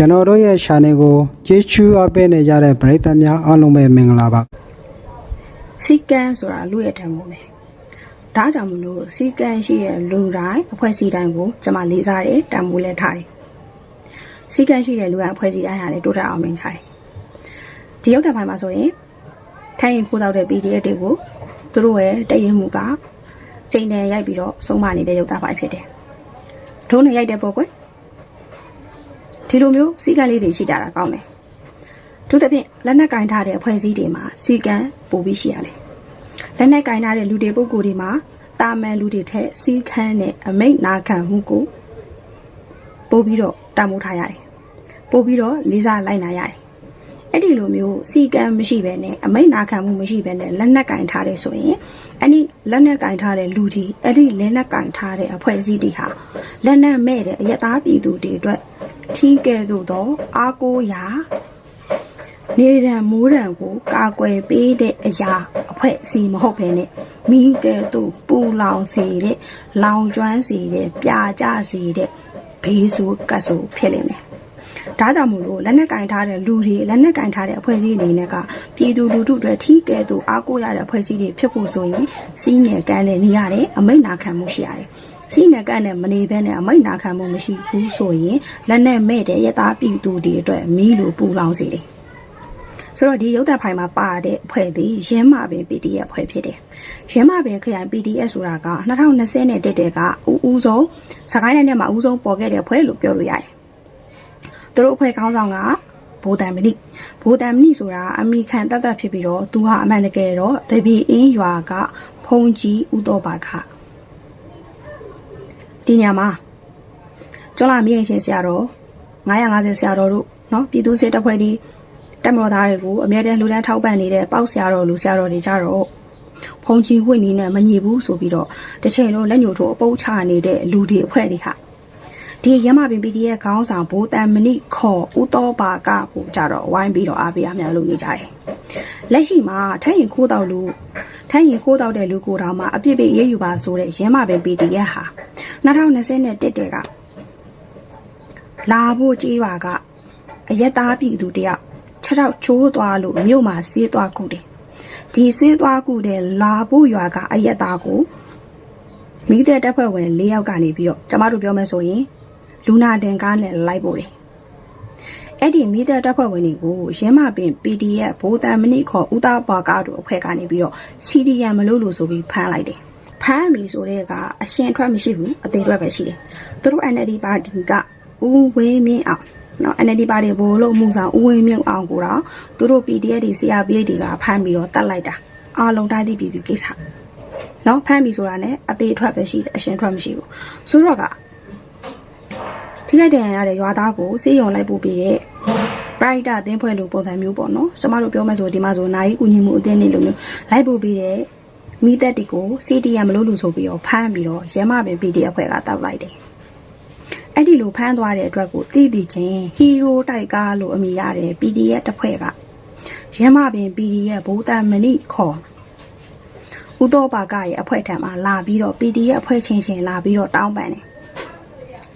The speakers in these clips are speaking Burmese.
ကျွန်တော်တို့ရဲ့ channel ကိုကြည့်ချူအပ်ပေးနေကြတဲ့ပရိသတ်များအားလုံးပဲမင်္ဂလာပါစီကံဆိုတာလူရဲ့တံမိုးပဲဒါကြောင့်မလို့စီကံရှိတဲ့လူတိုင်းအဖွဲ့အစည်းတိုင်းကိုကျွန်မလေးစားတယ်တံမိုးလည်းထားတယ်စီကံရှိတဲ့လူတိုင်းအဖွဲ့အစည်းတိုင်းဟာလည်းတိုးတက်အောင်မြင်ကြတယ်ဒီရောက်တဲ့ဘက်မှာဆိုရင်ထိုင်ရင်ခိုးတော့တဲ့ PDF တွေကိုသူတို့ရဲ့တည်ရင်မှုကချိန်တန်ရိုက်ပြီးတော့ဆုံးမနေတဲ့ရောက်တာပိုင်းဖြစ်တယ်ဒုံးနဲ့ရိုက်တဲ့ပေါ့ကွယ် ဒီလိုမျိုးစီကံလေးတွေရှိကြတာကောင်းတယ်သူတစ်ဖြင့်လက်နက်ကင်ထားတဲ့အဖွဲ့အစည်းတွေမှာစီကံပို့ပြီးရှိရတယ်။လက်နက်ကင်ထားတဲ့လူတွေပုဂ္ဂိုလ်တွေမှာတာမန်လူတွေထက်စီးခန်းနဲ့အမိတ်နာခံမှုကိုပို့ပြီးတော့တမိုးထားရတယ်။ပို့ပြီးတော့လေးစားလိုက်နာရတယ်။အဲ့ဒီလိုမျိုးစီကံမရှိဘဲနဲ့အမိတ်နာခံမှုမရှိဘဲနဲ့လက်နက်ကင်ထားတဲ့ဆိုရင်အဲ့ဒီလက်နက်ကင်ထားတဲ့လူကြီးအဲ့ဒီလက်နက်ကင်ထားတဲ့အဖွဲ့အစည်းတွေဟာလက်နက်မဲ့တဲ့အယက်သားပြည်သူတွေအတွက် ထီးကဲသို့သော အားကိုးရာနေရန်မိုးရန်ကို ကာကွယ်ပေးတဲ့အရာအဖွဲ့အစည်းမဟုတ်ဘဲနဲ့မိကဲ့သို့ပူလောင်စေတဲ့လောင်ကျွမ်းစေတဲ့ပြာကျစေတဲ့ဘေးဆိုးကတ်ဆိုးဖြစ်နေတယ်။ဒါကြောင့်မို့လို့လက်နက်ကင်ထားတဲ့လူတွေလက်နက်ကင်ထားတဲ့အဖွဲ့အစည်းအနေနဲ့ကပြည်သူလူထုတွေထီးကဲ့သို့အားကိုးရတဲ့အဖွဲ့အစည်းတွေဖြစ်ဖို့ဆိုရင်စီးနယ်ကန်းနဲ့နေရတယ်အမိတ်နာခံမှုရှိရတယ်။ စီးနယ်ကန်းနဲ့မနေဘဲနဲ့အမိတ်နာခံမှုမရှိဘူးဆိုရင်လက်နဲ့မဲ့တဲ့ရသားပြည်သူတွေအတွက်မီးလိုပူလောင်စေတယ်။ဆိုတော့ဒီရုပ်သက်ဖိုင်မှာပါတဲ့အဖွဲ့သည်ရင်းမာပင် PDF အဖွဲ့ဖြစ်တယ်။ရင်းမာပင်ခရိုင် PDF ဆိုတာက2020နဲ့တက်တဲ့ကဦးဦးဆုံးစကိုင်းတိုင်းထဲမှာဦးဆုံးပေါ်ခဲ့တဲ့အဖွဲ့လို့ပြောလို့ရတယ်။သူတို့အဖွဲ့ခေါင်းဆောင်ကဘိုးတန်မဏိဘိုးတန်မဏိဆိုတာအမိခံတတ်တတ်ဖြစ်ပြီးတော့သူဟာအမှန်တကယ်တော့တပီအင်းရွာကဖုန်ကြီးဦးတော်ပါခ ဒီညမှာကျော်လာမြေရှင်ဆရာတော်950ဆရာတော်တို့เนาะပြည်သူစစ်တပ်ဖွဲ့ဒီ တက်မတော်သားတွေကိုအမြဲတမ်းလူတန်းထောက်ပံ့နေတဲ့ပေါက်ဆရာတော်လူဆရာတော်တွေကြတော့ဖုန်ကြီးဝင့်နီးနဲ့မညီဘူးဆိုပြီးတော့တစ်ချိန်လုံးလက်ညှိုးထိုးအပုတ်ချနေတဲ့လူတွေအဖွဲ့တွေဟာ ဒီရမပင် PDF ခေါင်းဆောင်ဘိုးတန်မဏိခေါ်ဦးတော်ပါကကိုကြတော့ဝိုင်းပြီးတော့အားပေးအများလုပ်နေကြတယ်။လက်ရှိမှာထိုင်းရင်ခိုးတောက်လူထိုင်းရင်ခိုးတောက်တဲ့လူကိုတောင်မှအပြစ်ပေးရေးယူပါဆိုတဲ့ရမပင် PDF ဟာ2020နဲ့တက်တဲ့ကလာဖို့ကြေးရွာကအယက်သားပြည်သူတယောက်ခြေထောက်ချိုးသွားလို့မြို့မှာဆေးသွားကုတယ်ဒီဆေးသွားကုတဲ့လာဖို့ရွာကအယက်သားကိုမိတဲ့တပ်ဖွဲ့ဝင်၄ယောက်ကနေပြီးတော့ကျမတို့ပြောမယ်ဆိုရင် လူနာတင်ကားနဲ့လိုက်ပို့တယ်အဲ့ဒီမိတဲ့တပ်ဖွဲ့ဝင်တွေကိုရင်းမပင် PDF ဘိုးတန်မဏိခေါ်ဦးသားပါကားတို့အဖွဲ့ကနေပြီးတော့ CDM မလို့လို့ဆိုပြီးဖမ်းလိုက်တယ်ဖမ်းပြီဆိုတဲ့ကအရှင်ထွက်မရှိဘူးအသေးထွက်ပဲရှိတယ်သူတို့ NLD ပါတီကဦးဝင်းမင်းအောင်နော် NLD ပါတီဘိုလ်လို့မှုဆောင်ဦးဝင်းမြင့်အောင်ကိုတော့သူတို့ PDF တွေ CRPH တွေကဖမ်းပြီးတော့တတ်လိုက်တာအားလုံးတိုင်းသည့်ပြည်သူကိစ္စနော်ဖမ်းပြီဆိုတာ ਨੇ အသေးအထွက်ပဲရှိတယ်အရှင်ထွက်မရှိဘူးဆိုတော့က ထိလိုက်တဲ့ရတဲ့ရွာသားကိုစေးရုံလိုက်ပို့ပြီးတဲ့ပရိုက်တာအသင်းဖွဲ့လို့ပုံစံမျိုးပေါ့နော်ကျမတို့ပြောမှဆိုဒီမှာဆိုနိုင်ကူညီမှုအသင်းနေလို့မျိုးလိုက်ပို့ပြီးတဲ့မိသက်တီကို CDM မလို့လို့ဆိုပြီးတော့ဖမ်းပြီးတော့ရဲမပင် PDF အဖွဲ့ကတောက်လိုက်တယ်အဲ့ဒီလိုဖမ်းသွားတဲ့အတွက်ကိုတည်တည်ချင်းဟီးရိုးတိုက်ကားလို့အမည်ရတဲ့ PDF တစ်ဖွဲ့ကရမပင် PDF ဘိုးတန်မဏိခေါ်ဦးတော်ပါကရဲ့အဖွဲ့ထံမှာလာပြီးတော့ PDF အဖွဲ့ချင်းချင်းလာပြီးတော့တောင်းပန်တယ်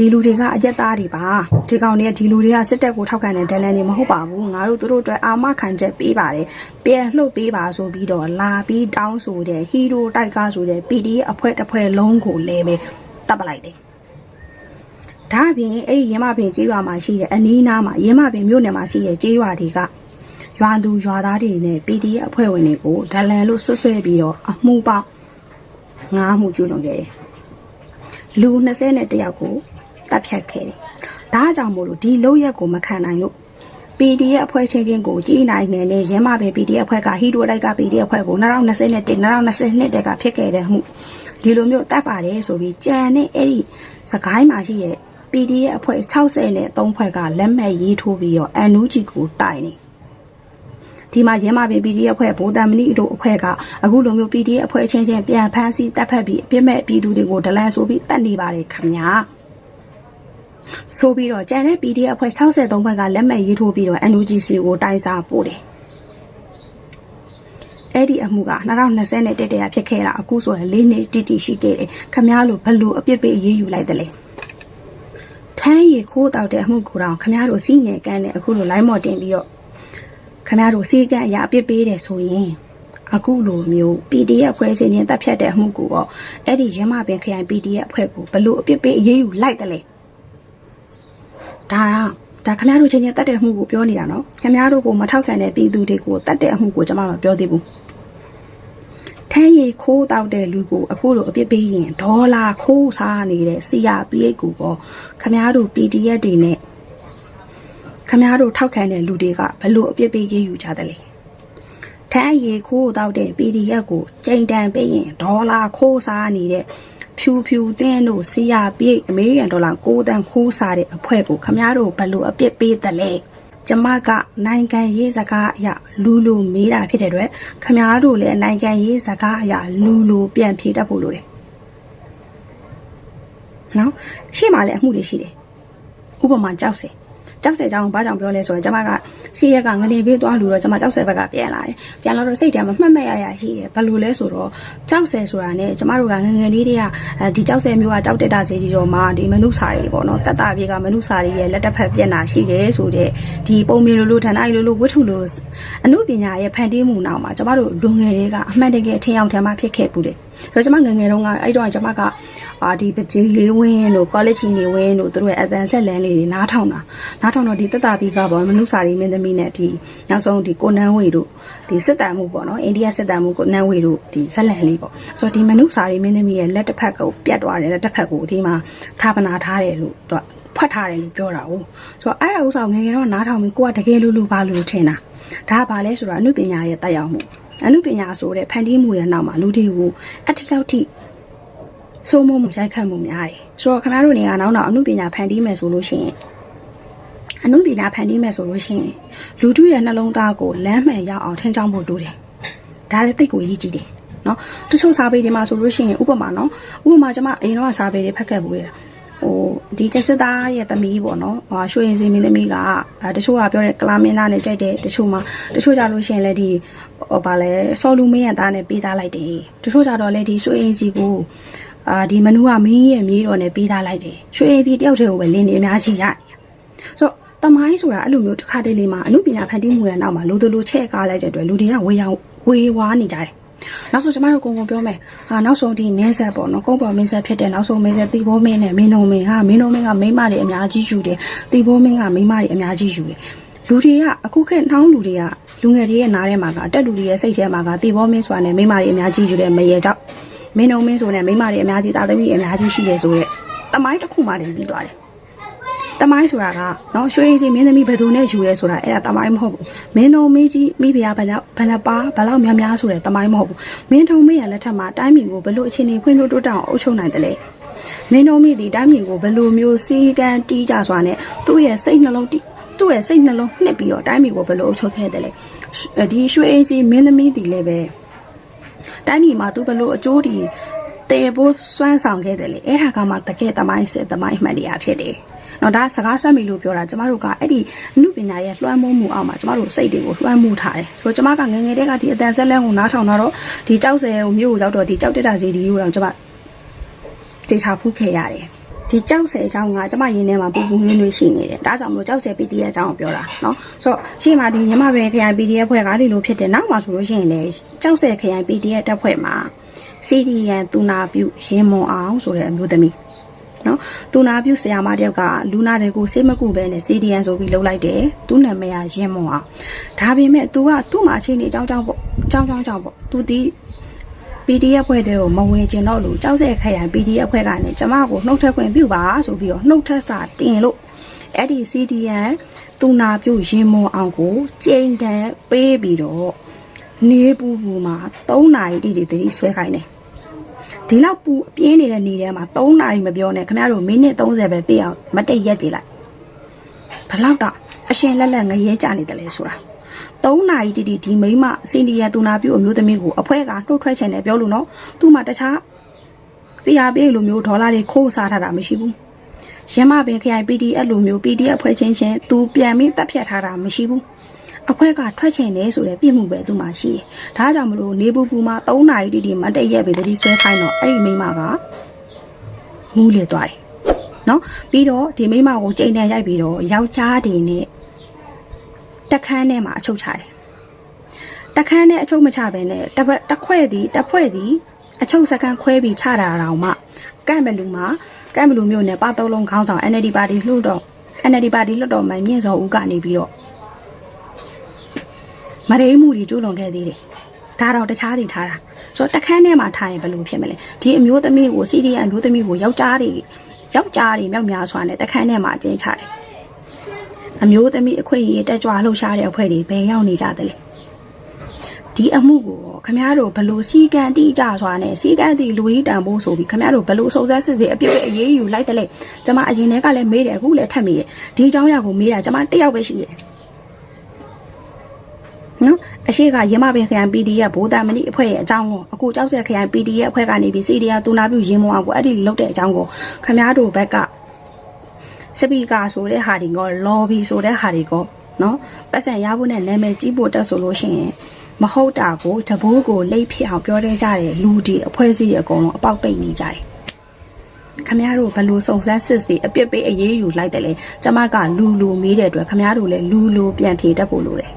ဒီလူတွေကအရက်သားတွေပါဒီကောင်တွေကဒီလူတွေကစစ်တပ်ကိုထောက်ခံတဲ့ဒလန်တွေမဟုတ်ပါဘူးငါတို့သူတို့အတွက်အာမခံချက်ပေးပါတယ်ပြန်လှုပ်ပေးပါဆိုပြီးတော့လာပြီးတောင်းဆိုတဲ့ဟီးရိုးတိုက်ကားဆိုတဲ့ PDF အဖွဲ့တစ်ဖွဲ့လုံးကိုလည်းပဲတပ်ပလိုက်တယ်ဒါအပြင်အဲ့ဒီရင်းမပင်ကျေးရွာမှာရှိတဲ့အနီးနားမှာရင်းမပင်မြို့နယ်မှာရှိတဲ့ကျေးရွာတွေကရွာသူရွာသားတွေနဲ့ PDF အဖွဲ့ဝင်တွေကိုဒလန်လို့ဆွဆွဲပြီးတော့အမှုပေါင်းငားမှုကျူးလွန်ခဲ့တယ်။လူ20နဲ့တယောက်ကို တပ်ဖြတ်ခဲ့တယ်။ဒါကြောင့်မို့လို့ဒီလောက်ရက်ကိုမခံနိုင်လို့ PDF အဖွဲ့ချင်းချင်းကိုကြီးနိုင်နေနဲ့ရင်းမပင် PDF အဖွဲ့ကဟီတိုတိုက်က PDF အဖွဲ့ကို2020နဲ့2022တက်ကဖြစ်ခဲ့တဲ့မှုဒီလိုမျိုးတပ်ပါတယ်ဆိုပြီးကြံနဲ့အဲ့ဒီစကိုင်းမှာရှိရဲ့ PDF အဖွဲ့60နဲ့3ဖွဲ့ကလက်မှတ်ရေးထိုးပြီးတော့အန်နူဂျီကိုတိုင်နေဒီမှာရင်းမပင် PDF အဖွဲ့ဘိုးတမ်မဏိတို့အဖွဲ့ကအခုလိုမျိုး PDF အဖွဲ့ချင်းချင်းပြန်ဖမ်းဆီးတပ်ဖက်ပြီးအပြစ်မဲ့ပြည်သူတွေကိုဒလန်ဆိုပြီးတတ်နေပါတယ်ခင်ဗျာ ဆိုပြီးတော့ကျန်တဲ့ PDF အဖွဲ့63ဘက်ကလက်မှတ်ရေးထိုးပြီးတော့ NUGC ကိုတိုင်စာပို့တယ်အဲ့ဒီအမှုက2020နဲ့တက်တရဖြစ်ခဲ့တာအခုဆိုရင်၄နှစ်တိတိရှိခဲ့တယ်ခမားလို့ဘလို့အပြစ်ပေးအေးအေးယူလိုက်တယ်လေထမ်းရည်ခိုးတောက်တဲ့အမှုကိုတော့ခမရတို့စီးငယ်ကန်းနဲ့အခုလို line မော်တင်ပြီးတော့ခမရတို့စီးကန်းအရာအပြစ်ပေးတယ်ဆိုရင်အခုလိုမျိုး PDF အဖွဲ့အစည်းချင်းတက်ဖြတ်တဲ့အမှုကိုတော့အဲ့ဒီရမပင်ခရိုင် PDF အဖွဲ့ကိုဘလို့အပြစ်ပေးအရေးယူလိုက်တယ်လေ ဒါတော့ဒါခမရတို့ချင်းချင်းတက်တဲ့အမှုကိုပြောနေတာနော်ခမရတို့ကိုမထောက်ခံတဲ့ပြည်သူတွေကိုတက်တဲ့အမှုကိုကျွန်မမပြောသေးဘူးထမ်းရည်ခိုးတောက်တဲ့လူကိုအခုလိုအပြစ်ပေးရင်ဒေါ်လာခိုးစားနေတဲ့ CRPH ကိုကောခမားတို့ PDF တွေနဲ့ခမားတို့ထောက်ခံတဲ့လူတွေကဘလို့အပြစ်ပေးရေးယူကြတယ်လဲထမ်းရည်ခိုးတောက်တဲ့ PDF ကိုချိန်တန်ပေးရင်ဒေါ်လာခိုးစားနေတဲ့ ဖြူဖြူတင်းတို့ CRPH အမေရိကန်ဒေါ်လာ6တန်ခိုးစားတဲ့အဖွဲ့ကိုခမားတို့ဘလို့အပြစ်ပေးတယ်လဲကျမကနိုင်ငံရေးစကားအရလူလူမေးတာဖြစ်တဲ့အတွက်ခမားတို့လည်းနိုင်ငံရေးစကားအရလူလူပြန်ဖြေတတ်ဖို့လိုတယ်။နော်ရှေ့မှာလည်းအမှုတွေရှိတယ်။ဥပမာကြောက်စဲ ကြောက်စဲကြောင့်ဘာကြောင့်ပြောလဲဆိုရင်ကျမကရှေ့ရက်ကငနေပေးသွားလူတော့ကျမကြောက်စဲဘက်ကပြန်လာတယ်။ပြန်လာတော့စိတ်ထဲမှာမှတ်မှတ်ရရရှိတယ်။ဘယ်လိုလဲဆိုတော့ကြောက်စဲဆိုတာနဲ့ကျမတို့ကငငယ်လေးတွေကအဲဒီကြောက်စဲမျိုးကကြောက်တက်တာကြီးကြီးတော့မှဒီမနုစာတွေပေါ့နော်တက်တာပြေကမနုစာတွေရဲ့လက်တစ်ဖက်ပြန်လာရှိတယ်ဆိုတဲ့ဒီပုံမြင်လိုလိုဌာနကြီးလိုလိုဝတ္ထုလိုလိုအမှုပညာရဲ့ဖန်တီးမှုနောက်မှာကျမတို့လူငယ်တွေကအမှန်တကယ်ထင်အောင်ထင်မှဖြစ်ခဲ့ဘူးတယ် ဆိုတော့ကျမငယ်ငယ်တုန်းကအဲ့တော့ကျမကအာဒီပကြီးလေးဝင်းတို့ college နေဝင်းတို့တို့ရဲ့အတန်ဆက်လန်းလေးတွေနားထောင်တာနားထောင်တော့ဒီတက်တာပြီးကပေါ့မနုစာရီမင်းသမီးနဲ့ဒီနောက်ဆုံးဒီကိုနန်းဝေတို့ဒီစစ်တမ်းမှုပေါ့နော်အိန္ဒိယစစ်တမ်းမှုကိုနန်းဝေတို့ဒီဆက်လန်းလေးပေါ့ဆိုတော့ဒီမနုစာရီမင်းသမီးရဲ့လက်တစ်ဖက်ကိုပြတ်သွားတယ်လက်တစ်ဖက်ကိုဒီမှာထားပနာထားတယ်လို့တော့ဖွက်ထားတယ်လို့ပြောတာ哦ဆိုတော့အဲ့ဒါဥစ္စာကိုငယ်ငယ်တော့နားထောင်ပြီးကိုကတကယ်လို့လို့ဘာလို့ထင်တာဒါကဘာလဲဆိုတော့အမှုပညာရဲ့တက်ရောက်မှု အမှုပညာဆိုတဲ့ဖန်တီးမှုရဲ့နောက်မှာလူတွေကိုအတစ်လောက်ထိစိုးမိုးမှုရိုက်ခတ်မှုများတယ်ဆိုတော့ခင်ဗျားတို့နေကနောက်တော့အမှုပညာဖန်တီးမယ်ဆိုလို့ရှိရင်အမှုပညာဖန်တီးမယ်ဆိုလို့ရှိရင်လူတို့ရဲ့နှလုံးသားကိုလမ်းမှန်ရောက်အောင်ထင်ကြောင်းဖို့လိုတယ်ဒါလည်းတိတ်ကိုရည်ကြည်တယ်နော်တချို့စာပေတွေမှာဆိုလို့ရှိရင်ဥပမာနော်ဥပမာကျွန်မအရင်တော့စာပေတွေဖတ်ခဲ့ဘူးလေဟို ဒီကျစစ်သားရဲ့သမီးပေါ့နော်ဟာရွှေရင်စင်းမင်းသမီးကအဲတချို့ကပြောတဲ့ကလာမင်းသားနဲ့ကြိုက်တယ်တချို့မှာတချို့ကြလို့ရှိရင်လည်းဒီဟိုဗာလဲစော်လူမင်းရဲ့သားနဲ့ပေးသားလိုက်တယ်တချို့ကြတော့လည်းဒီရွှေရင်စီကိုအာဒီမနူကမင်းရဲ့မြေးတော်နဲ့ပေးသားလိုက်တယ်ရွှေရင်စီတယောက်တည်းကိုပဲလင်းနေအများကြီးရတယ်ဆိုတော့တမိုင်းဆိုတာအဲ့လိုမျိုးတစ်ခါတည်းလေးမှာအမှုပညာဖန်တီးမှုရဲ့နောက်မှာလူတို့လိုချဲ့ကားလိုက်တဲ့အတွက်လူတွေကဝေရောင်ဝေဝါးနေကြတယ် နောက်ဆုံးကျမတို့ကိုကိုပြောမယ်ဟာနောက်ဆုံးဒီမင်းဆက်ပေါ့နော်ကုန်းပေါ်မင်းဆက်ဖြစ်တဲ့နောက်ဆုံးမင်းဆက်တီဘောမင်းနဲ့မင်းတော်မင်းဟာမင်းတော်မင်းကမိန်းမတွေအများကြီးယူတယ်တီဘောမင်းကမိန်းမတွေအများကြီးယူတယ်လူတွေကအခုခေတ်နှောင်းလူတွေကလူငယ်တွေရဲ့နားထဲမှာကအတက်လူတွေရဲ့စိတ်ထဲမှာကတီဘောမင်းဆိုတာနဲ့မိန်းမတွေအများကြီးယူတယ်မရေကြောက်မင်းတော်မင်းဆိုနဲ့မိန်းမတွေအများကြီးတာသမီးအများကြီးရှိတယ်ဆိုတော့တမိုင်းတစ်ခုမှတင်ပြီးသွားတယ် တမိုင်းဆိုတာကနော်ရွှေရင်စီမင်းသမီးဘယ်သူနဲ့ယူရဲဆိုတာအဲ့ဒါတမိုင်းမဟုတ်ဘူးမင်းတော်မင်းကြီးမိဖုရားဘယ်လောက်ဘယ်လောက်ပါဘယ်လောက်များများဆိုတဲ့တမိုင်းမဟုတ်ဘူးမင်းတော်မင်းရဲ့လက်ထက်မှာတိုင်းပြည်ကိုဘယ်လိုအခြေအနေဖွံ့ဖြိုးတိုးတက်အောင်အုပ်ချုပ်နိုင်တယ်လဲမင်းတော်မင်းဒီတိုင်းပြည်ကိုဘယ်လိုမျိုးစီကံတီးကြစွာနဲ့သူ့ရဲ့စိတ်နှလုံးတီးသူ့ရဲ့စိတ်နှလုံးနှစ်ပြီးတော့တိုင်းပြည်ကိုဘယ်လိုအုပ်ချုပ်ခဲ့တယ်လဲဒီရွှေရင်စီမင်းသမီးဒီလည်းပဲတိုင်းပြည်မှာသူဘယ်လိုအကျိုးဒီတေဖို့စွမ်းဆောင်ခဲ့တယ်လေအဲ့ဒါကမှတကယ်တမိုင်းစစ်တမိုင်းမှန်တရားဖြစ်တယ် နော်ဒါစကားဆက်မိလို့ပြောတာကျမတို့ကအဲ့ဒီအမှုပညာရဲ့လွှမ်းမိုးမှုအောက်မှာကျမတို့စိတ်တွေကိုလွှမ်းမိုးထားတယ်ဆိုတော့ကျမကငယ်ငယ်တည်းကဒီအတန်ဆက်လန်းကိုနားထောင်တော့ဒီကြောက်စဲကိုမြို့ကိုရောက်တော့ဒီကြောက်တက်တာစီဒီကိုတော့ကျမတေချာဖူးခဲ့ရတယ်ဒီကြောက်စဲအကြောင်းကကျမရင်းထဲမှာပူပူနွေ့နွေ့ရှိနေတယ်ဒါကြောင့်မလို့ကြောက်စဲ PDF အကြောင်းကိုပြောတာเนาะဆိုတော့ရှေ့မှာဒီညမပင်ခရိုင် PDF ဖွဲ့ကဒီလိုဖြစ်တယ်နောက်မှာဆိုလို့ရှိရင်လေကြောက်စဲခရိုင် PDF တက်ဖွဲ့မှာ CDN တူနာပြုရင်းမွန်အောင်ဆိုတဲ့အမျိုးသမီး နော်တူနာပြုဆရာမတယောက်ကလူနာတွေကိုစိတ်မကူပဲနဲ့ CDN ဆိုပြီးလှုပ်လိုက်တယ်သူ့နာမည်ကရင်းမွန်အောင်ဒါပေမဲ့ तू ကသူ့မှာအချိန်ကြီးအကြောင်းကြောင်းပေါ့အကြောင်းကြောင်းကြောင့်ပေါ့ तू ဒီ PDF ဖွဲ့တဲ့ကိုမဝင်ကျင်တော့လို့ကြောက်ဆက်ခရိုင် PDF ဖွဲ့ကနေကျမကိုနှုတ်ထက်ခွင့်ပြုပါဆိုပြီးတော့နှုတ်ထက်စာတင်လို့အဲ့ဒီ CDN တူနာပြုရင်မွန်အောင်ကိုကြိမ်တန်ပေးပြီးတော့နေပူပူမှာ3နာရီတိတိတိဆွဲခိုင်းတယ် ဒီလောက်ပူပြင်းနေတဲ့နေထဲမှာ3နာရီမပြောနဲ့ခင်ဗျားတို့မိနစ်30ပဲပြည့်အောင်မတိတ်ရက်ကြည့်လိုက်ဘလောက်တော့အရှင်လက်လက်ငရဲကြနေတယ်လေဆိုတာ3နာရီတိတိဒီမိမစင်ဒီယာတူနာပြုအမျိုးသမီးကိုအဖွဲကနှုတ်ထွက်ချင်တယ်ပြောလို့နော်သူ့မှာတခြားစီယာပြေးလိုမျိုးဒေါ်လာတွေခိုးစားထားတာမရှိဘူးရမပင်ခရိုင် PDF လိုမျိုး PDF ဖွဲ့ချင်းချင်းသူပြန်ပြီးတက်ဖြတ်ထားတာမရှိဘူး အခွဲကထွက်ချင်တယ်ဆိုတဲ့ပြစ်မှုပဲသူမှရှိတယ်။ဒါကြောင့်မလို့နေပူပူမှာ3နာရီတိတိမတ်တည့်ရက်ပဲတတိဆွဲခိုင်းတော့အဲ့ဒီမိမကမူးလေသွားတယ်။မနော်ပြီးတော့ဒီမိမကိုချိန်တန်ရိုက်ပြီးတော့ယောက်ျားတွေနဲ့တက်ခန်းထဲမှာအချုပ်ချတယ်တက်ခန်းနဲ့အချုပ်မချဘဲနဲ့တစ်ပတ်တစ်ခွဲသည်တစ်ဖွဲ့သည်အချုပ်စကန်ခွဲပြီးချတာတောင်မှကန့်ဘလူမှာကန့်ဘလူမျိုးနဲ့ပါသုံးလုံးခေါင်းဆောင် NLD ပါတီလှုပ်တော့ NLD ပါတီလွှတ်တော်မှမြင့်စောဦးကနေပြီးတော့ မရိမှုတွေကျူးလွန်ခဲ့သေးတယ်။ဒါတော့တခြားစီထားတာ။ဆိုတော့တခန်းထဲမှာထားရင်ဘယ်လိုဖြစ်မလဲ။ဒီအမျိုးသမီးကိုစီဒီအန်အမျိုးသမီးကိုယောက်ျားတွေယောက်ျားတွေမြောက်များစွာနဲ့တခန်းထဲမှာအကျဉ်းချတယ်။အမျိုးသမီးအခွင့်အရေးတက်ကြွလှုပ်ရှားတဲ့အဖွဲ့တွေဘယ်ရောက်နေကြသလဲ။ဒီအမှုကိုခမရတို့ဘလို့စီကံတိကြစွာနဲ့စီကံတိလူကြီးတန်ဖို့ဆိုပြီးခမရတို့ဘလို့စုံစမ်းစစ်ဆေးအပြစ်ပဲအရေးယူလိုက်တယ်လေကျမအရင်တည်းကလည်းမေးတယ်အခုလည်းထပ်မေးတယ်ဒီအကြောင်းအရာကိုမေးတာကျမတစ်ယောက်ပဲရှိတယ် နော်အရှိကရမပင်ခရိုင် PDF ဘိုးတာမဏိအဖွဲ့ရဲ့အကြောင်းကိုအခုကြောက်ဆက်ခရိုင် PDF အဖွဲ့ကနေပြီးစီဒီယာတူနာပြုရင်းမောအောင်ကိုအဲ့ဒီလုတ်တဲ့အကြောင်းကိုခမရတို့ဘက်ကစပီကာဆိုတဲ့ဟာဒီကောလော်ဘီဆိုတဲ့ဟာဒီကောနော်ပတ်စံရဖို့နဲ့နာမည်ကြီးဖို့တက်ဆိုလို့ရှိရင်မဟုတ်တာကိုတဘိုးကိုလိတ်ဖြစ်အောင်ပြောတဲ့ကြတဲ့လူဒီအဖွဲ့အစည်းအကုန်လုံးအပေါက်ပိတ်နေကြတယ်ခမရတို့ဘလို့စုံစမ်းစစ်စီအပြစ်ပေးအရေးယူလိုက်တယ်လေကျမကလူလူမေးတဲ့အတွက်ခမရတို့လည်းလူလူပြန်ဖြေတတ်ဖို့လိုတယ်